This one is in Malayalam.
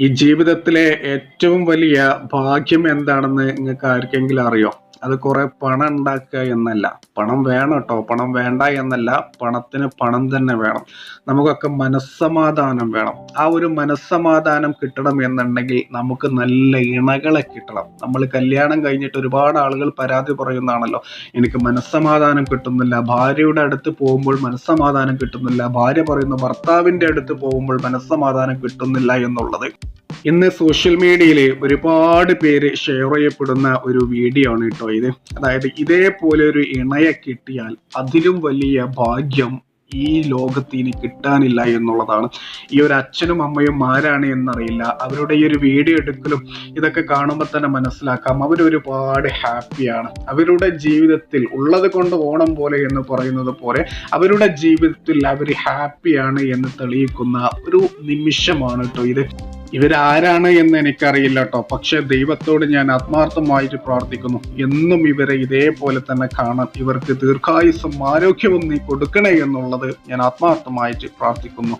ഈ ജീവിതത്തിലെ ഏറ്റവും വലിയ ഭാഗ്യം എന്താണെന്ന് നിങ്ങൾക്ക് ആർക്കെങ്കിലും അറിയോ? അത് കുറെ പണം ഉണ്ടാക്കുക എന്നല്ല. പണം വേണം കേട്ടോ പണം വേണ്ട എന്നല്ല. പണത്തിന് പണം തന്നെ വേണം. നമുക്കൊക്കെ മനസ്സമാധാനം വേണം. ആ ഒരു മനസ്സമാധാനം കിട്ടണം എന്നുണ്ടെങ്കിൽ നമുക്ക് നല്ല ഇണകളെ കിട്ടണം. നമ്മൾ കല്യാണം കഴിഞ്ഞിട്ട് ഒരുപാട് ആളുകൾ പരാതി പറയുന്നതാണല്ലോ. എനിക്ക് മനസ്സമാധാനം കിട്ടുന്നില്ല. ഭാര്യയുടെ അടുത്ത് പോകുമ്പോൾ മനസ്സമാധാനം കിട്ടുന്നില്ല. ഭാര്യ പറയുന്നു ഭർത്താവിന്റെ അടുത്ത് പോകുമ്പോൾ മനസ്സമാധാനം കിട്ടുന്നില്ല എന്നുള്ളത്. ഇന്ന് സോഷ്യൽ മീഡിയയിൽ ഒരുപാട് പേര് ഷെയർ ചെയ്യപ്പെടുന്ന ഒരു വീഡിയോ ആണ് കേട്ടോ ഇത്. അതായത് ഇതേപോലെ ഒരു ഇണയെ കിട്ടിയാൽ അതിലും വലിയ ഭാഗ്യം ഈ ലോകത്ത് ഇനി കിട്ടാനില്ല എന്നുള്ളതാണ്. ഈ ഒരു അച്ഛനും അമ്മയും ആരാണ് എന്നറിയില്ല. അവരുടെ ഈ ഒരു വീഡിയോ എടുക്കലും ഇതൊക്കെ കാണുമ്പോൾ തന്നെ മനസ്സിലാക്കാം. അവർ ഒരുപാട് ഹാപ്പിയാണ് അവരുടെ ജീവിതത്തിൽ ഉള്ളത് കൊണ്ട് ഓണം പോലെ എന്ന് പറയുന്നത് പോലെ അവരുടെ ജീവിതത്തിൽ അവർ ഹാപ്പിയാണ് എന്ന് തെളിയിക്കുന്ന ഒരു നിമിഷമാണ് കേട്ടോ ഇത്. ഇവരാരാണ് എന്ന് എനിക്കറിയില്ല കേട്ടോ പക്ഷെ ദൈവത്തോട് ഞാൻ ആത്മാർത്ഥമായിട്ട് പ്രാർത്ഥിക്കുന്നു. എന്നും ഇവരെ ഇതേപോലെ തന്നെ കാണാൻ ഇവർക്ക് ദീർഘായുസ്സും ആരോഗ്യവും നീ കൊടുക്കണേ എന്നുള്ളത് ഞാൻ ആത്മാർത്ഥമായിട്ട് പ്രാർത്ഥിക്കുന്നു.